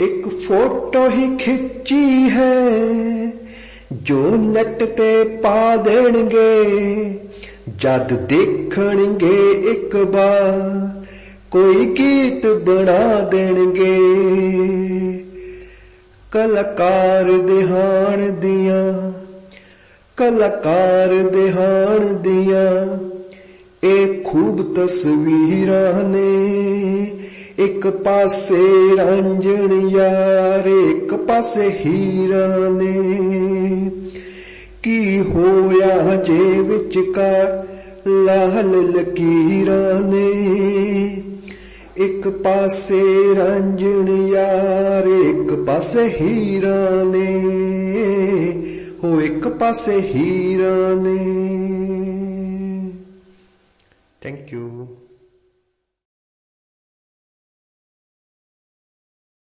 ਇੱਕ ਫੋਟੋ ਹੀ ਖਿੱਚੀ ਹੈ, ਜੋ ਨੈਟ ਤੇ ਪਾ ਦੇਣਗੇ। ਜਦ ਦੇਖਣਗੇ ਇੱਕ ਵਾਰ, ਕੋਈ ਗੀਤ ਬਣਾ ਦੇਣਗੇ। ਕਲਾਕਾਰ ਦਿਹਾਣ ਦੀਆਂ, ਕਲਾਕਾਰ ਦਿਹਾਣ ਦੀਆਂ, ਇਹ ਖੂਬ ਤਸਵੀਰਾਂ ਨੇ। ਇੱਕ ਪਾਸੇ ਰਾਂਝਣ ਯਾਰ, ਇੱਕ ਪਾਸੇ ਹੀਰਾ ਨੇ। ਕੀ ਹੋਇਆ ਜੇ ਵਿਚਕਾਰ ਲਾਲ ਲਕੀਰਾਂ ਨੇ? ਇੱਕ ਪਾਸੇ ਰਾਂਝਣ ਯਾਰ, ਇੱਕ ਪਾਸੇ ਹੀਰਾ ਨੇ। ਹੋ ਇੱਕ ਪਾਸੇ ਹੀਰਾ ਨੇ। Thank you